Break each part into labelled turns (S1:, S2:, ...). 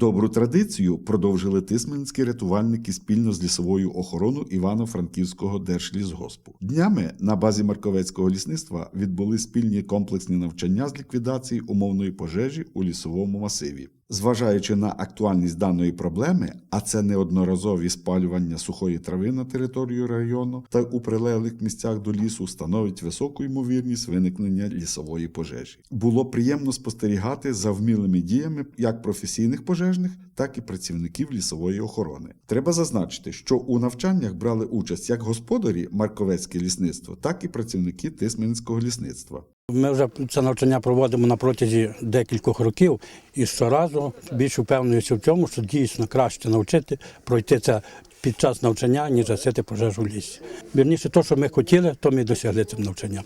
S1: Добру традицію продовжили тисменські рятувальники спільно з лісовою охороною Івано-Франківського держлісгоспу. Днями на базі Марковецького лісництва відбули спільні комплексні навчання з ліквідації умовної пожежі у лісовому масиві. Зважаючи на актуальність даної проблеми, а це неодноразові спалювання сухої трави на територію району та у прилеглих місцях до лісу, становить високу ймовірність виникнення лісової пожежі. Було приємно спостерігати за вмілими діями як професійних пожежних, так і працівників лісової охорони. Треба зазначити, що у навчаннях брали участь як господарі Марковецьке лісництво, так і працівники Тисменського лісництва.
S2: Ми вже це навчання проводимо на протязі декількох років і щоразу більш впевнеюся в цьому, що дійсно краще навчити пройти це під час навчання, ніж гасити пожежу в лісі. Вірніше, то, що ми хотіли, то ми досягли цим навчанням.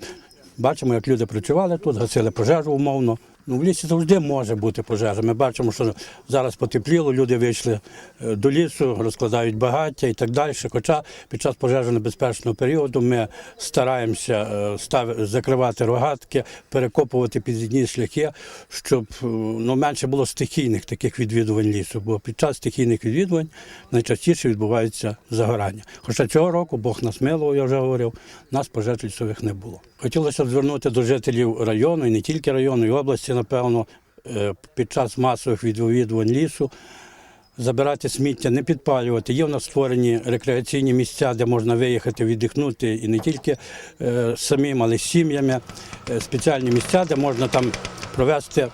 S2: Бачимо, як люди працювали тут, гасили пожежу умовно. Ну, в лісі завжди може бути пожежа. Ми бачимо, що зараз потепліло, люди вийшли е, до лісу, розкладають багаття і так далі. Хоча під час пожежонебезпечного періоду ми стараємося е, став... закривати рогатки, перекопувати під'їзні шляхи, щоб е, ну, менше було стихійних таких відвідувань лісу. Бо під час стихійних відвідувань найчастіше відбувається загорання. Хоча цього року Бог нас милував, я вже говорив, нас пожеж лісових не було. Хотілося б звернути до жителів району, і не тільки району, і області, напевно, е, під час масових відвідувань лісу. Забирати сміття, не підпалювати. Є в нас створені рекреаційні місця, де можна виїхати, віддихнути і не тільки е, самим, але й з сім'ями. Е, спеціальні місця, де можна там провести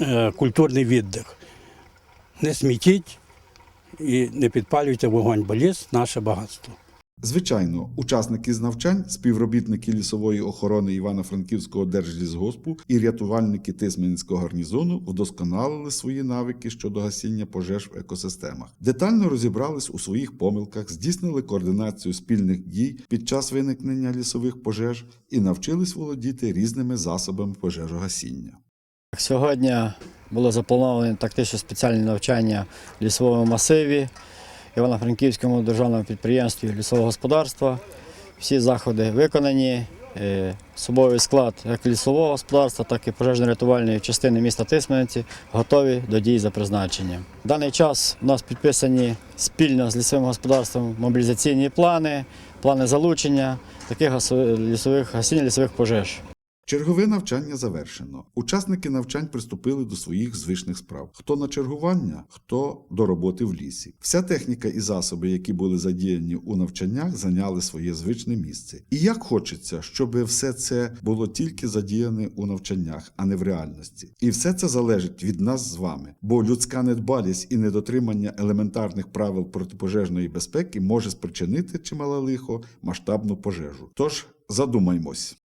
S2: е, культурний віддих. Не смітіть і не підпалюйте вогонь, бо ліс наше багатство.
S1: Звичайно, учасники з навчань, співробітники лісової охорони Івано-Франківського держлісгоспу і рятувальники Тисменського гарнізону вдосконалили свої навики щодо гасіння пожеж в екосистемах. Детально розібрались у своїх помилках, здійснили координацію спільних дій під час виникнення лісових пожеж і навчились володіти різними засобами пожежогасіння.
S3: Сьогодні було заплановано тактично спеціальне навчання в лісовому масиві, Івано-Франківському державному підприємстві лісового господарства. Всі заходи виконані. Е, Особовий склад як лісового господарства, так і пожежно-рятувальної частини міста Тисменці готові до дій за призначенням. В даний час у нас підписані спільно з лісовим господарством мобілізаційні плани, плани залучення таких лісових гасіння лісових пожеж.
S1: Чергове навчання завершено. Учасники навчань приступили до своїх звичних справ: хто на чергування, хто до роботи в лісі. Вся техніка і засоби, які були задіяні у навчаннях, зайняли своє звичне місце. І як хочеться, щоб все це було тільки задіяне у навчаннях, а не в реальності. І все це залежить від нас з вами, бо людська недбалість і недотримання елементарних правил протипожежної безпеки може спричинити чимале лихо масштабну пожежу. Тож задумаймось.